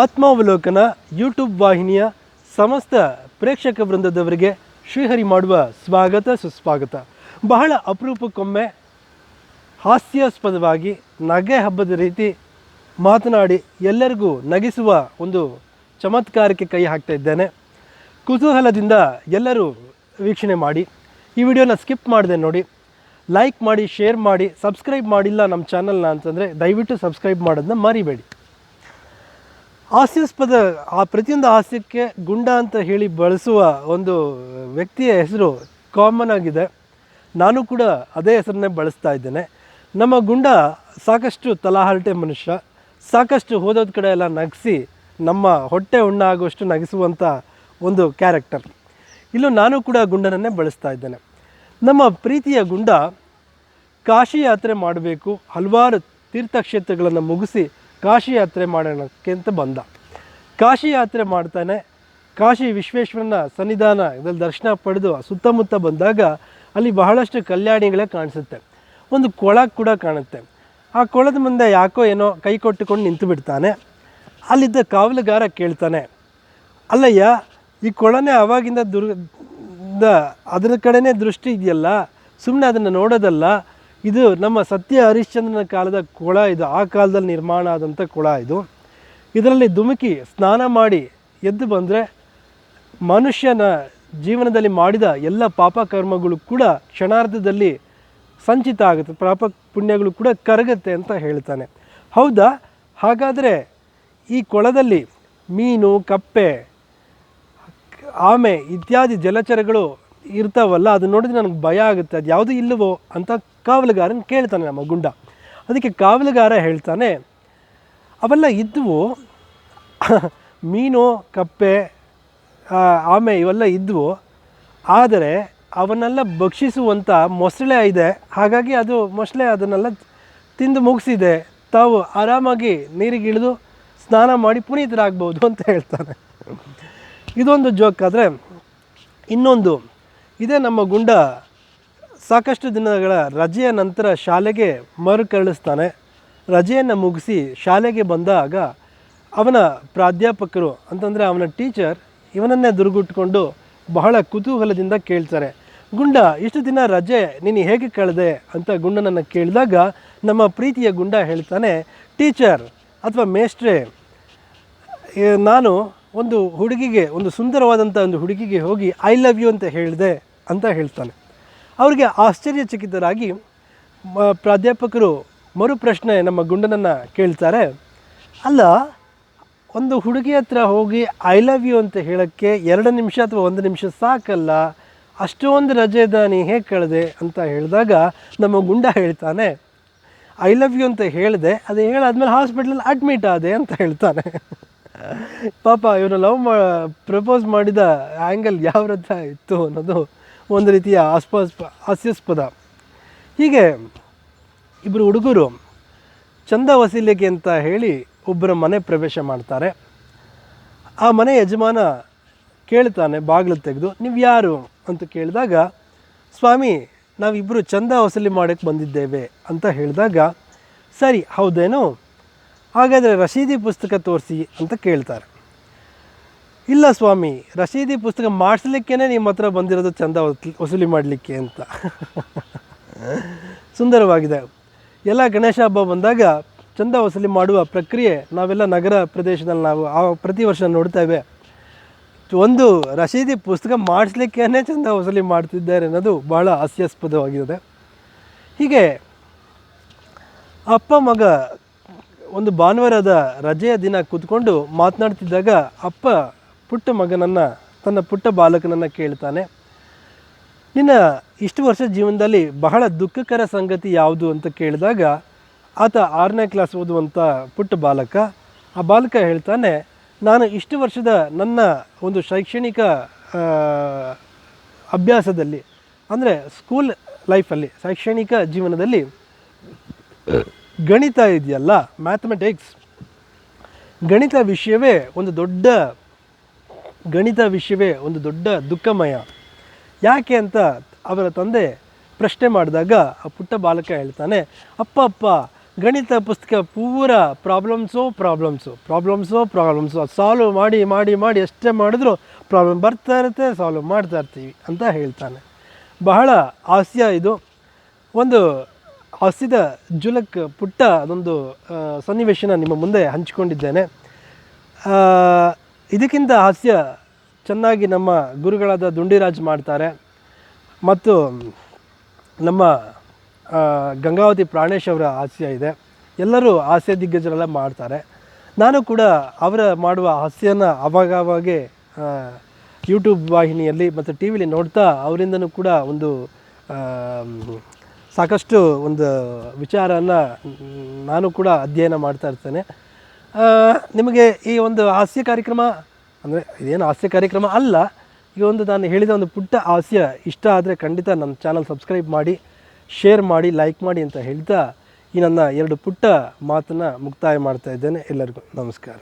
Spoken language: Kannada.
ಆತ್ಮಾವಲೋಕನ ಯೂಟ್ಯೂಬ್ ವಾಹಿನಿಯ ಸಮಸ್ತ ಪ್ರೇಕ್ಷಕ ವೃಂದದವರಿಗೆ ಶ್ರೀಹರಿ ಮಾಡುವ ಸ್ವಾಗತ, ಸುಸ್ವಾಗತ. ಬಹಳ ಅಪರೂಪಕ್ಕೊಮ್ಮೆ ಹಾಸ್ಯಾಸ್ಪದವಾಗಿ ನಗೆ ಹಬ್ಬದ ರೀತಿ ಮಾತನಾಡಿ ಎಲ್ಲರಿಗೂ ನಗಿಸುವ ಒಂದು ಚಮತ್ಕಾರಕ್ಕೆ ಕೈ ಹಾಕ್ತಾ ಇದ್ದೇನೆ. ಕುತೂಹಲದಿಂದ ಎಲ್ಲರೂ ವೀಕ್ಷಣೆ ಮಾಡಿ. ಈ ವಿಡಿಯೋನ ಸ್ಕಿಪ್ ಮಾಡಿದೆ ನೋಡಿ. ಲೈಕ್ ಮಾಡಿ, ಶೇರ್ ಮಾಡಿ, ಸಬ್ಸ್ಕ್ರೈಬ್ ಮಾಡಿಲ್ಲ ನಮ್ಮ ಚಾನಲ್ನ ಅಂತಂದರೆ ದಯವಿಟ್ಟು ಸಬ್ಸ್ಕ್ರೈಬ್ ಮಾಡೋದನ್ನ ಮರಿಬೇಡಿ. ಹಾಸ್ಯಾಸ್ಪದ, ಆ ಪ್ರತಿಯೊಂದು ಹಾಸ್ಯಕ್ಕೆ ಗುಂಡ ಅಂತ ಹೇಳಿ ಬಳಸುವ ಒಂದು ವ್ಯಕ್ತಿಯ ಹೆಸರು ಕಾಮನ್ ಆಗಿದೆ. ನಾನು ಕೂಡ ಅದೇ ಹೆಸರನ್ನೇ ಬಳಸ್ತಾ ಇದ್ದೇನೆ. ನಮ್ಮ ಗುಂಡ ಸಾಕಷ್ಟು ತಲಾಹರಟೆ ಮನುಷ್ಯ. ಸಾಕಷ್ಟು ಹೋದೋದ ಕಡೆ ಎಲ್ಲ ನಗಿಸಿ, ನಮ್ಮ ಹೊಟ್ಟೆ ಉಣ್ಣ ಆಗುವಷ್ಟು ನಗಿಸುವಂಥ ಒಂದು ಕ್ಯಾರೆಕ್ಟರ್. ಇಲ್ಲೂ ನಾನು ಕೂಡ ಗುಂಡನನ್ನೇ ಬಳಸ್ತಾ ಇದ್ದೇನೆ. ನಮ್ಮ ಪ್ರೀತಿಯ ಗುಂಡ ಕಾಶಿ ಯಾತ್ರೆ ಮಾಡಬೇಕು, ಹಲವಾರು ತೀರ್ಥಕ್ಷೇತ್ರಗಳನ್ನು ಮುಗಿಸಿ ಕಾಶಿ ಯಾತ್ರೆ ಮಾಡೋಣಕ್ಕೆ ಅಂತ ಬಂದ. ಕಾಶಿ ಯಾತ್ರೆ ಮಾಡ್ತಾನೆ. ಕಾಶಿ ವಿಶ್ವೇಶ್ವರನ ಸನ್ನಿಧಾನ ಇದರಲ್ಲಿ ದರ್ಶನ ಪಡೆದು ಸುತ್ತಮುತ್ತ ಬಂದಾಗ ಅಲ್ಲಿ ಬಹಳಷ್ಟು ಕಲ್ಯಾಣಿಗಳೇ ಕಾಣಿಸುತ್ತೆ. ಒಂದು ಕೊಳ ಕೂಡ ಕಾಣುತ್ತೆ. ಆ ಕೊಳದ ಮುಂದೆ ಯಾಕೋ ಏನೋ ಕೈ ಕೊಟ್ಟುಕೊಂಡು ನಿಂತು ಬಿಡ್ತಾನೆ. ಅಲ್ಲಿದ್ದ ಕಾವಲುಗಾರ ಕೇಳ್ತಾನೆ, ಅಲ್ಲಯ್ಯ, ಈ ಕೊಳನೇ ಅವಾಗಿಂದ ದುರ್ ಅದರ ಕಡೆನೇ ದೃಷ್ಟಿ ಇದೆಯಲ್ಲ? ಸುಮ್ಮನೆ ಅದನ್ನು ನೋಡೋದಲ್ಲ? ಇದು ನಮ್ಮ ಸತ್ಯ ಹರಿಶ್ಚಂದ್ರನ ಕಾಲದ ಕೊಳ ಇದು, ಆ ಕಾಲದಲ್ಲಿ ನಿರ್ಮಾಣ ಆದಂಥ ಕೊಳ ಇದು. ಇದರಲ್ಲಿ ಧುಮುಕಿ ಸ್ನಾನ ಮಾಡಿ ಎದ್ದು ಬಂದರೆ ಮನುಷ್ಯನ ಜೀವನದಲ್ಲಿ ಮಾಡಿದ ಎಲ್ಲ ಪಾಪ ಕರ್ಮಗಳು ಕೂಡ ಕ್ಷಣಾರ್ಧದಲ್ಲಿ ಸಂಚಿತ ಆಗುತ್ತೆ, ಪಾಪ ಪುಣ್ಯಗಳು ಕೂಡ ಕರಗುತ್ತೆ ಅಂತ ಹೇಳ್ತಾನೆ. ಹೌದಾ? ಹಾಗಾದರೆ ಈ ಕೊಳದಲ್ಲಿ ಮೀನು, ಕಪ್ಪೆ, ಆಮೆ ಇತ್ಯಾದಿ ಜಲಚರಗಳು ಇರ್ತಾವಲ್ಲ, ಅದು ನೋಡಿದ್ರೆ ನನಗೆ ಭಯ ಆಗುತ್ತೆ. ಅದು ಯಾವುದು ಇಲ್ಲವೋ ಅಂತ ಕಾವಲುಗಾರನ ಕೇಳ್ತಾನೆ ನಮ್ಮ ಗುಂಡ. ಅದಕ್ಕೆ ಕಾವಲುಗಾರ ಹೇಳ್ತಾನೆ, ಅವೆಲ್ಲ ಇದ್ದವು ಮೀನು, ಕಪ್ಪೆ ಆಮೆ ಇವೆಲ್ಲ ಇದ್ದವು ಆದರೆ ಅವನ್ನೆಲ್ಲ ಭಕ್ಷಿಸುವಂಥ ಮೊಸಳೆ ಇದೆ. ಹಾಗಾಗಿ ಅದು ಮೊಸಳೆ ಅದನ್ನೆಲ್ಲ ತಿಂದು ಮುಗಿಸಿದೆ. ತಾವು ಆರಾಮಾಗಿ ನೀರಿಗೆ ಇಳಿದು ಸ್ನಾನ ಮಾಡಿ ಪುನೀತರಾಗ್ಬೋದು ಅಂತ ಹೇಳ್ತಾನೆ. ಇದೊಂದು ಜೋಕ್ ಆದರೆ ಇನ್ನೊಂದು. ಇದೇ ನಮ್ಮ ಗುಂಡ ಸಾಕಷ್ಟು ದಿನಗಳ ರಜೆಯ ನಂತರ ಶಾಲೆಗೆ ಮರುಕಳಿಸ್ತಾನೆ. ರಜೆಯನ್ನು ಮುಗಿಸಿ ಶಾಲೆಗೆ ಬಂದಾಗ ಅವನ ಪ್ರಾಧ್ಯಾಪಕರು ಅಂತಂದರೆ ಅವನ ಟೀಚರ್ ಇವನನ್ನೇ ದುರ್ಗುಟ್ಕೊಂಡು ಬಹಳ ಕುತೂಹಲದಿಂದ ಕೇಳ್ತಾರೆ. ಗುಂಡ, ಇಷ್ಟು ದಿನ ರಜೆ, ನೀನು ಹೇಗೆ ಕಳೆದೆ ಅಂತ ಗುಂಡನನ್ನು ಕೇಳಿದಾಗ ನಮ್ಮ ಪ್ರೀತಿಯ ಗುಂಡ ಹೇಳ್ತಾನೆ, ಟೀಚರ್ ಅಥವಾ ಮೇಸ್ಟ್ರೇ ನಾನು ಒಂದು ಹುಡುಗಿಗೆ, ಒಂದು ಸುಂದರವಾದಂಥ ಒಂದು ಹುಡುಗಿಗೆ ಹೋಗಿ ಐ ಲವ್ ಯು ಅಂತ ಹೇಳಿದೆ. ಅಂತ ಹೇಳ್ತಾನೆ. ಅವರಿಗೆ ಆಶ್ಚರ್ಯಚಕಿತರಾಗಿ, ಮ- ಪ್ರಾಧ್ಯಾಪಕರು ಮರುಪ್ರಶ್ನೆ ನಮ್ಮ ಗುಂಡನನ್ನು ಕೇಳ್ತಾರೆ. ಅಲ್ಲ, ಒಂದು ಹುಡುಗಿ ಹತ್ರ ಹೋಗಿ, ಐ ಲವ್ ಯು ಅಂತ ಹೇಳೋಕ್ಕೆ ಎರಡು ನಿಮಿಷ ಅಥವಾ ಒಂದು ನಿಮಿಷ ಸಾಕಲ್ಲ, ಅಷ್ಟೊಂದು ರಜೆದ ನೀ ಹೇಗೆ ಕಳೆದೆ ಅಂತ ಹೇಳಿದಾಗ ನಮ್ಮ ಗುಂಡ ಹೇಳ್ತಾನೆ, ಐ ಲವ್ ಯು ಅಂತ ಹೇಳಿದೆ, ಅದು ಹೇಳಾದ್ಮೇಲೆ ಹಾಸ್ಪಿಟ್ಲಲ್ಲಿ ಅಡ್ಮಿಟ್ ಆದೆ ಅಂತ ಹೇಳ್ತಾನೆ. ಪಾಪ, ಇವನು ಲವ್ ಮಾ, ಪ್ರಪೋಸ್ ಮಾಡಿದ ಆ್ಯಂಗಲ್ ಯಾವ ಹತ್ರ ಇತ್ತು ಅನ್ನೋದು ಒಂದು ರೀತಿಯ ಆಸ್ಪಾಸ್ಪ, ಹಾಸ್ಯಾಸ್ಪದ. ಹೀಗೆ ಇಬ್ಬರು ಹುಡುಗರು ಚಂದ ವಸೀಲಿಗೆ ಅಂತ ಹೇಳಿ ಒಬ್ಬರ ಮನೆ ಪ್ರವೇಶ ಮಾಡ್ತಾರೆ. ಆ ಮನೆ ಯಜಮಾನ ಕೇಳ್ತಾನೆ, ಬಾಗಿಲು ತೆಗೆದು, ನೀವು ಯಾರು? ಅಂತ ಕೇಳಿದಾಗ, ಸ್ವಾಮಿ ನಾವಿಬ್ಬರು ಚಂದ ವಸೂಲಿ ಮಾಡೋಕ್ಕೆ ಬಂದಿದ್ದೇವೆ. ಅಂತ ಹೇಳಿದಾಗ, ಸರಿ, ಹೌದೇನು? ಹಾಗಾದರೆ ರಶೀದಿ ಪುಸ್ತಕ ತೋರಿಸಿ ಅಂತ ಕೇಳ್ತಾರೆ. ಇಲ್ಲ ಸ್ವಾಮಿ, ರಶೀದಿ ಪುಸ್ತಕ ಮಾಡಿಸ್ಲಿಕ್ಕೇ ನಿಮ್ಮ ಹತ್ರ ಬಂದಿರೋದು ಚಂದ ವಸೂಲಿ- ಮಾಡಲಿಕ್ಕೆ ಅಂತ. ಸುಂದರವಾಗಿದೆ. ಎಲ್ಲ ಗಣೇಶ ಹಬ್ಬ ಬಂದಾಗ ಚಂದ ವಸೂಲಿ ಮಾಡುವ ಪ್ರಕ್ರಿಯೆ ನಾವೆಲ್ಲ ನಗರ ಪ್ರದೇಶದಲ್ಲಿ ನಾವು ಆ ಪ್ರತಿ ವರ್ಷ ನೋಡ್ತೇವೆ ಒಂದು ರಶೀದಿ ಪುಸ್ತಕ ಮಾಡಿಸ್ಲಿಕ್ಕೇ ಚಂದ ವಸೂಲಿ ಮಾಡ್ತಿದ್ದಾರೆ ಅನ್ನೋದು ಬಹಳ ಹಾಸ್ಯಾಸ್ಪದವಾಗಿದೆ. ಹೀಗೆ ಅಪ್ಪ ಮಗ ಒಂದು ಭಾನುವಾರದ ರಜೆಯ ದಿನ ಕೂತ್ಕೊಂಡು ಮಾತನಾಡ್ತಿದ್ದಾಗ ಅಪ್ಪ ಪುಟ್ಟ ಮಗನನ್ನು, ತನ್ನ ಪುಟ್ಟ ಬಾಲಕನನ್ನು ಕೇಳ್ತಾನೆ. ನಿನ್ನ ಇಷ್ಟು ವರ್ಷ ಜೀವನದಲ್ಲಿ ಬಹಳ ದುಃಖಕರ ಸಂಗತಿ ಯಾವುದು ಅಂತ ಕೇಳಿದಾಗ, ಆತ ಆರನೇ ಕ್ಲಾಸ್ ಓದುವಂಥ ಪುಟ್ಟ ಬಾಲಕ, ಆ ಬಾಲಕ ಹೇಳ್ತಾನೆ, ನಾನು ಇಷ್ಟು ವರ್ಷದ ನನ್ನ ಒಂದು ಶೈಕ್ಷಣಿಕ ಅಭ್ಯಾಸದಲ್ಲಿ, ಅಂದರೆ ಸ್ಕೂಲ್ ಲೈಫಲ್ಲಿ ಶೈಕ್ಷಣಿಕ ಜೀವನದಲ್ಲಿ ಗಣಿತ ಇದೆಯಲ್ಲ ಮ್ಯಾಥಮೆಟಿಕ್ಸ್ ಗಣಿತ ವಿಷಯವೇ ಒಂದು ದೊಡ್ಡ ಗಣಿತ ವಿಷಯವೇ ಒಂದು ದೊಡ್ಡ ದುಃಖಮಯ. ಯಾಕೆ ಅಂತ ಅವರ ತಂದೆ ಪ್ರಶ್ನೆ ಮಾಡಿದಾಗ ಆ ಪುಟ್ಟ ಬಾಲಕ ಹೇಳ್ತಾನೆ, ಅಪ್ಪ ಅಪ್ಪ, ಗಣಿತ ಪುಸ್ತಕ ಪೂರ problems problems problems problems solve ಮಾಡಿ ಮಾಡಿ ಮಾಡಿ ಎಷ್ಟೇ ಮಾಡಿದ್ರು ಪ್ರಾಬ್ಲಮ್ ಬರ್ತಾ ಇರುತ್ತೆ ಸಾಲ್ವ್ ಮಾಡ್ತಾ ಇರ್ತೀವಿ ಅಂತ ಹೇಳ್ತಾನೆ. ಬಹಳ ಹಾಸ್ಯ ಇದು. ಒಂದು ಹಾಸ್ಯದ ಜುಲಕ್ ಪುಟ್ಟ ಅದೊಂದು ಸನ್ನಿವೇಶನ ನಿಮ್ಮ ಮುಂದೆ ಹಂಚಿಕೊಂಡಿದ್ದೇನೆ. ಇದಕ್ಕಿಂತ ಹಾಸ್ಯ ಚೆನ್ನಾಗಿ ನಮ್ಮ ಗುರುಗಳಾದ ದುಂಡಿರಾಜ್ ಮಾಡ್ತಾರೆ. ಮತ್ತು ನಮ್ಮ ಗಂಗಾವತಿ ಪ್ರಾಣೇಶ್ ಅವರ ಹಾಸ್ಯ ಇದೆ. ಎಲ್ಲರೂ ಹಾಸ್ಯ ದಿಗ್ಗಜರೆಲ್ಲ ಮಾಡ್ತಾರೆ. ನಾನು ಕೂಡ ಅವರ ಮಾಡುವ ಹಾಸ್ಯನ ಅವಾಗವಾಗೆ ಯೂಟ್ಯೂಬ್ ವಾಹಿನಿಯಲ್ಲಿ ಮತ್ತು ಟಿ ವಿಲಿ ನೋಡ್ತಾ ಅವರಿಂದನೂ ಕೂಡ ಒಂದು ಸಾಕಷ್ಟು ಒಂದು ವಿಚಾರನ ನಾನು ಕೂಡ ಅಧ್ಯಯನ ಮಾಡ್ತಾ ಇರ್ತೇನೆ. ನಿಮಗೆ ಈ ಒಂದು ಹಾಸ್ಯ ಕಾರ್ಯಕ್ರಮ, ಅಂದರೆ ಇದೇನು ಹಾಸ್ಯ ಕಾರ್ಯಕ್ರಮ ಅಲ್ಲ, ಈ ಒಂದು ನಾನು ಹೇಳಿದ ಒಂದು ಪುಟ್ಟ ಹಾಸ್ಯ ಇಷ್ಟ ಆದರೆ ಖಂಡಿತ ನನ್ನ ಚಾನಲ್ ಸಬ್ಸ್ಕ್ರೈಬ್ ಮಾಡಿ, ಶೇರ್ ಮಾಡಿ, ಲೈಕ್ ಮಾಡಿ ಅಂತ ಹೇಳ್ತಾ ಈ ನನ್ನ ಎರಡು ಪುಟ್ಟ ಮಾತನ್ನು ಮುಕ್ತಾಯ ಮಾಡ್ತಾ ಇದ್ದೇನೆ. ಎಲ್ಲರಿಗೂ ನಮಸ್ಕಾರ.